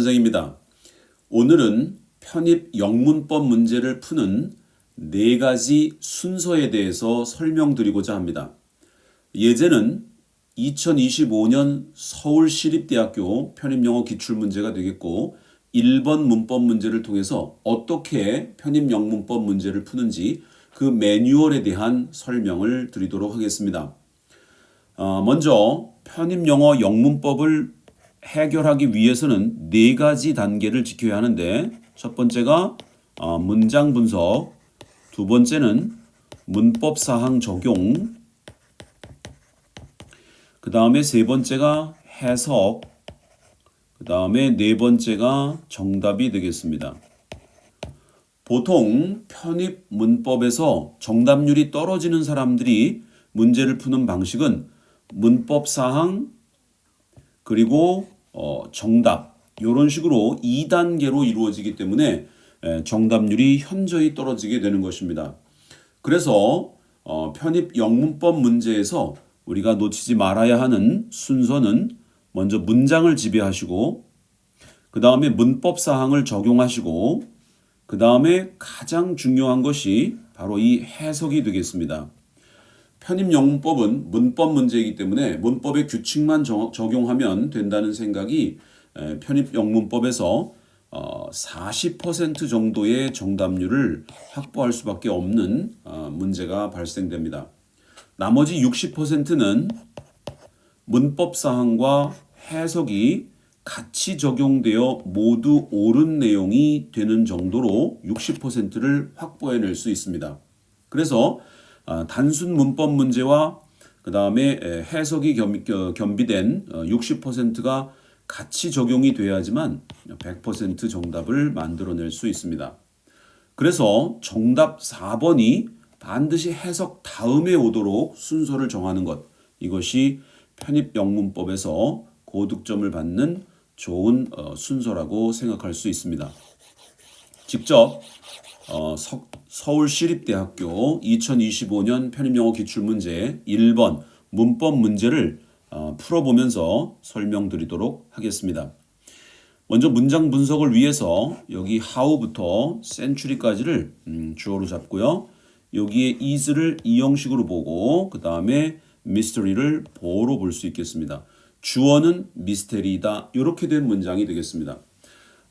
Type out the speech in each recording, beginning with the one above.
선생입니다. 오늘은 편입 영문법 문제를 푸는 네 가지 순서에 대해서 설명드리고자 합니다. 예제는 2025년 서울시립대학교 편입영어 기출문제가 되겠고 1번 문법 문제를 통해서 어떻게 편입영문법 문제를 푸는지 그 매뉴얼에 대한 설명을 드리도록 하겠습니다. 어, 먼저 편입영어 영문법을 해결하기 위해서는 네 가지 단계를 지켜야 하는데 첫 번째가 어, 문장 분석, 두 번째는 문법 사항 적용, 그 다음에 세 번째가 해석, 그 다음에 네 번째가 정답이 되겠습니다. 보통 편입 문법에서 정답률이 떨어지는 사람들이 문제를 푸는 방식은 문법 사항 그리고 어, 정답 이런 식으로 2단계로 이루어지기 때문에 에, 정답률이 현저히 떨어지게 되는 것입니다. 그래서 어, 편입 영문법 문제에서 우리가 놓치지 말아야 하는 순서는 먼저 문장을 지배하시고 그 다음에 문법 사항을 적용하시고 그 다음에 가장 중요한 것이 바로 이 해석이 되겠습니다. 편입 영문법은 문법 문제이기 때문에 문법의 규칙만 저, 적용하면 된다는 생각이 에, 편입 영문법에서 어, 40% 정도의 정답률을 확보할 수밖에 없는 어, 문제가 발생됩니다. 나머지 60%는 문법 사항과 해석이 같이 적용되어 모두 옳은 내용이 되는 정도로 60%를 확보해낼 수 있습니다. 그래서 아, 단순 문법 문제와 그 다음에 해석이 겸비된 60%가 같이 적용이 돼야지만 100% 정답을 만들어낼 수 있습니다. 그래서 정답 4번이 반드시 해석 다음에 오도록 순서를 정하는 것 이것이 편입 영문법에서 고득점을 받는 좋은 어, 순서라고 생각할 수 있습니다. 직접 어, 서, 서울시립대학교 2025년 편입영어 기출문제 1번 문법 문제를 어, 풀어보면서 설명드리도록 하겠습니다. 먼저 문장 분석을 위해서 여기 how부터 century까지를 음, 주어로 잡고요. 여기에 is를 이 형식으로 보고 그 다음에 mystery를 보로 볼 수 있겠습니다. 주어는 미스테리이다. 이렇게 된 문장이 되겠습니다.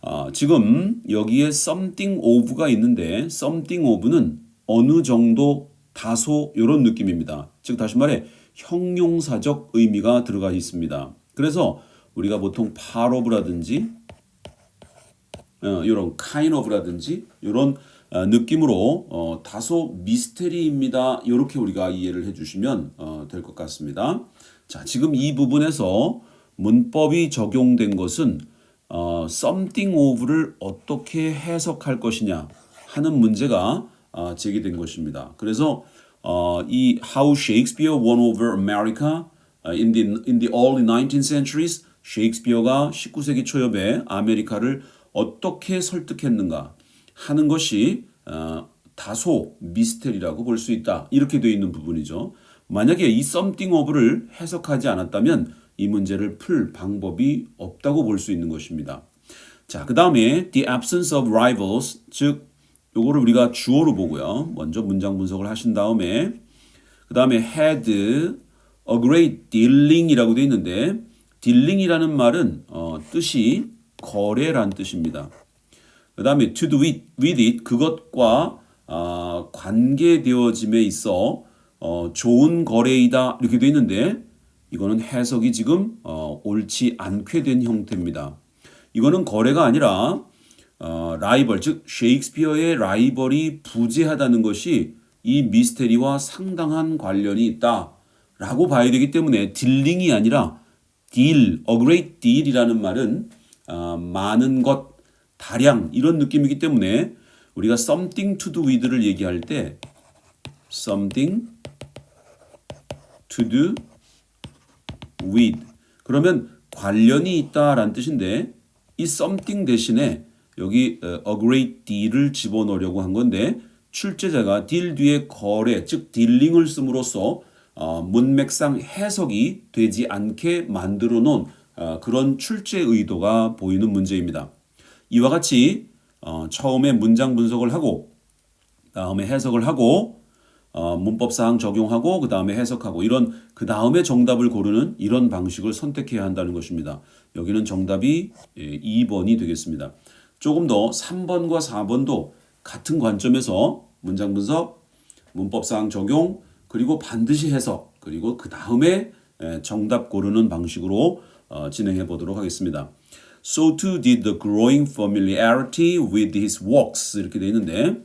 아, 지금 여기에 something of가 있는데 something of는 어느 정도 다소 이런 느낌입니다. 즉 다시 말해 형용사적 의미가 들어가 있습니다. 그래서 우리가 보통 part of라든지 어, 이런 kind of라든지 이런 어, 느낌으로 어, 다소 미스테리입니다. 이렇게 우리가 이해를 해주시면 어, 될것 같습니다. 자, 지금 이 부분에서 문법이 적용된 것은 어, something of를 어떻게 해석할 것이냐 하는 문제가 어, 제기된 것입니다. 그래서 어, 이 How Shakespeare Won Over America in the in the early 19th centuries 셰익스피어가 19세기 초엽에 아메리카를 어떻게 설득했는가 하는 것이 어, 다소 미스테리라고 볼 수 있다. 이렇게 되어 있는 부분이죠. 만약에 이 something of를 해석하지 않았다면 이 문제를 풀 방법이 없다고 볼 수 있는 것입니다. 자, 그 다음에 the absence of rivals, 즉 요거를 우리가 주어로 보고요. 먼저 문장 분석을 하신 다음에 그 다음에 had a great dealing이라고 되어 있는데 dealing이라는 말은 어, 뜻이 거래란 뜻입니다. 그 다음에 to do with, with it 그것과 어, 관계되어짐에 있어 어, 좋은 거래이다 이렇게 되어 있는데 이거는 해석이 지금 어, 옳지 않게 된 형태입니다. 이거는 거래가 아니라 어, 라이벌 즉 셰익스피어의 라이벌이 부재하다는 것이 이 미스테리와 상당한 관련이 있다라고 봐야 되기 때문에 딜링이 아니라 딜, a great deal이라는 말은 어, 많은 것, 다량 이런 느낌이기 때문에 우리가 something to do with를 얘기할 때 something to do with 그러면 관련이 있다라는 뜻인데 이 something 대신에 여기 a great deal을 집어넣으려고 한 건데 출제자가 deal 뒤에 거래 즉 딜링을 씀으로써 어, 문맥상 해석이 되지 않게 만들어 놓은 어, 그런 출제 의도가 보이는 문제입니다. 이와 같이 어, 처음에 문장 분석을 하고 다음에 해석을 하고 어, 문법 사항 적용하고 그 다음에 해석하고 이런 그 다음에 정답을 고르는 이런 방식을 선택해야 한다는 것입니다. 여기는 정답이 예, 2번이 되겠습니다. 조금 더 3번과 4번도 같은 관점에서 문장 분석, 문법 사항 적용 그리고 반드시 해석 그리고 그 다음에 예, 정답 고르는 방식으로 어, 진행해 보도록 하겠습니다. So too did the growing familiarity with his works 이렇게 돼 있는데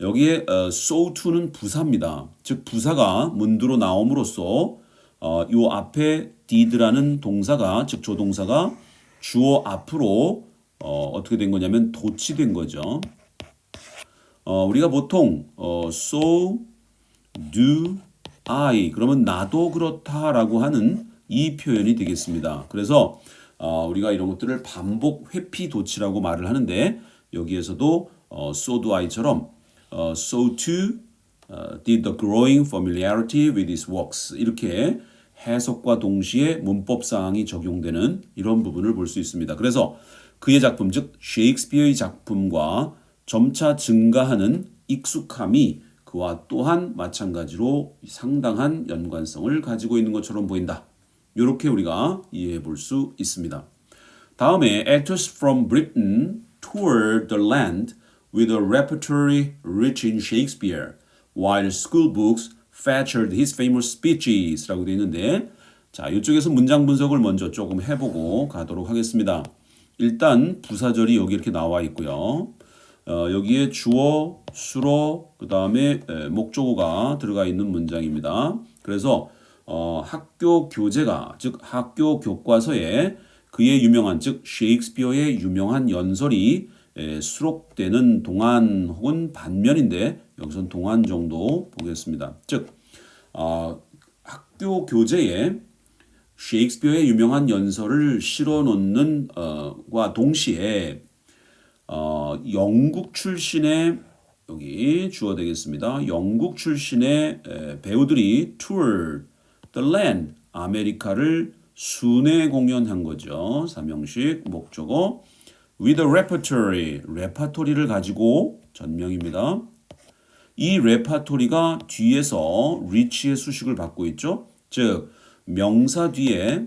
여기에 어, so to는 부사입니다. 즉 부사가 문두로 나옴으로써 어, 요 앞에 did라는 동사가 즉 조동사가 주어 앞으로 어, 어떻게 된 거냐면 도치된 거죠. 어, 우리가 보통 어, so do I 그러면 나도 그렇다라고 하는 이 표현이 되겠습니다. 그래서 어, 우리가 이런 것들을 반복 회피 도치라고 말을 하는데 여기에서도 어, so do I처럼 어, so too 어, did the growing familiarity with his works 이렇게 해석과 동시에 문법 사항이 적용되는 이런 부분을 볼 수 있습니다. 그래서 그의 작품 즉 셰익스피어의 작품과 점차 증가하는 익숙함이 그와 또한 마찬가지로 상당한 연관성을 가지고 있는 것처럼 보인다. 이렇게 우리가 이해해 볼 수 있습니다. 다음에 actors from Britain toured the land with a repertory rich in Shakespeare, while school books featured his famous speeches라고 되어 있는데 자 이쪽에서 문장 분석을 먼저 조금 해보고 가도록 하겠습니다. 일단 부사절이 여기 이렇게 나와 있고요. 어, 여기에 주어, 수로, 그 다음에 목적어가 들어가 있는 문장입니다. 그래서 어, 학교 교재가 즉 학교 교과서에 그의 유명한 즉 셰익스피어의 유명한 연설이 에, 수록되는 동안 혹은 반면인데 여기선 동안 정도 보겠습니다. 즉 어, 학교 교재에 셰익스피어의 유명한 연설을 실어 놓는 어 과 동시에 어, 영국 출신의 여기 주어 되겠습니다. 영국 출신의 에, 배우들이 tour the land 아메리카를 순회 공연한 거죠. 삼형식 목적어 with a repertory 레파토리를 가지고 전명입니다. 이 레파토리가 뒤에서 rich의 수식을 받고 있죠. 즉 명사 뒤에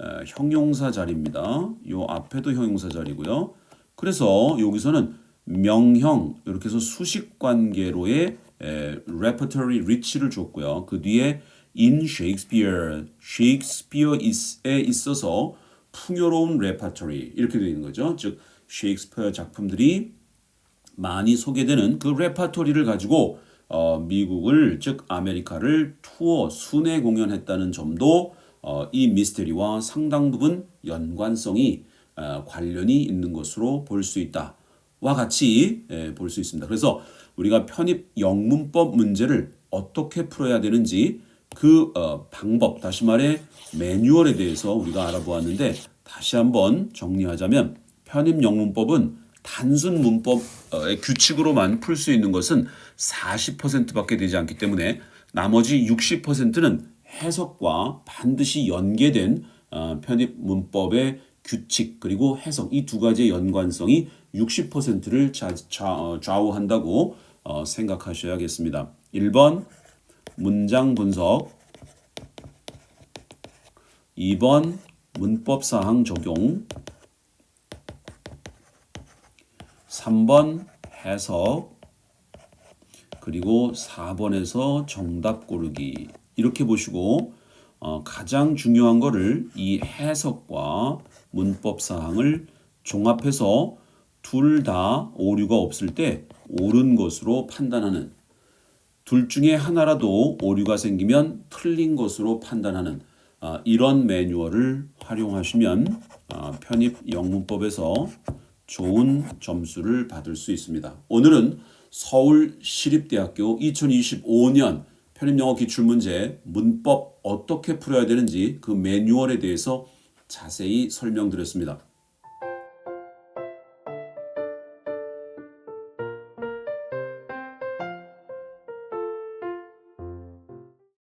에, 형용사 자리입니다. 요 앞에도 형용사 자리고요. 그래서 여기서는 명형 이렇게 해서 수식 관계로의 에, repertory rich를 줬고요. 그 뒤에 in Shakespeare, Shakespeare에 있어서 풍요로운 레파토리 이렇게 되어 있는 거죠. 즉 셰익스피어 작품들이 많이 소개되는 그 레파토리를 가지고 어, 미국을 즉 아메리카를 투어 순회 공연했다는 점도 어, 이 미스테리와 상당 부분 연관성이 어, 관련이 있는 것으로 볼 수 있다. 와 같이 예, 볼 수 있습니다. 그래서 우리가 편입 영문법 문제를 어떻게 풀어야 되는지 그 어, 방법 다시 말해 매뉴얼에 대해서 우리가 알아보았는데 다시 한번 정리하자면 편입 영문법은 단순 문법의 규칙으로만 풀 수 있는 것은 40%밖에 되지 않기 때문에 나머지 60%는 해석과 반드시 연계된 어, 편입 문법의 규칙 그리고 해석 이 두 가지의 연관성이 60%를 좌, 좌, 좌우한다고 어, 생각하셔야겠습니다. 1번 문장 분석. 2번 문법 사항 적용. 3번 해석. 그리고 4번에서 정답 고르기. 이렇게 보시고 어, 가장 중요한 거를 이 해석과 문법 사항을 종합해서 둘 다 오류가 없을 때 옳은 것으로 판단하는 둘 중에 하나라도 오류가 생기면 틀린 것으로 판단하는 아, 이런 매뉴얼을 활용하시면 아, 편입 영문법에서 좋은 점수를 받을 수 있습니다. 오늘은 서울시립대학교 2025년 편입영어 기출문제 문법 어떻게 풀어야 되는지 그 매뉴얼에 대해서 자세히 설명드렸습니다.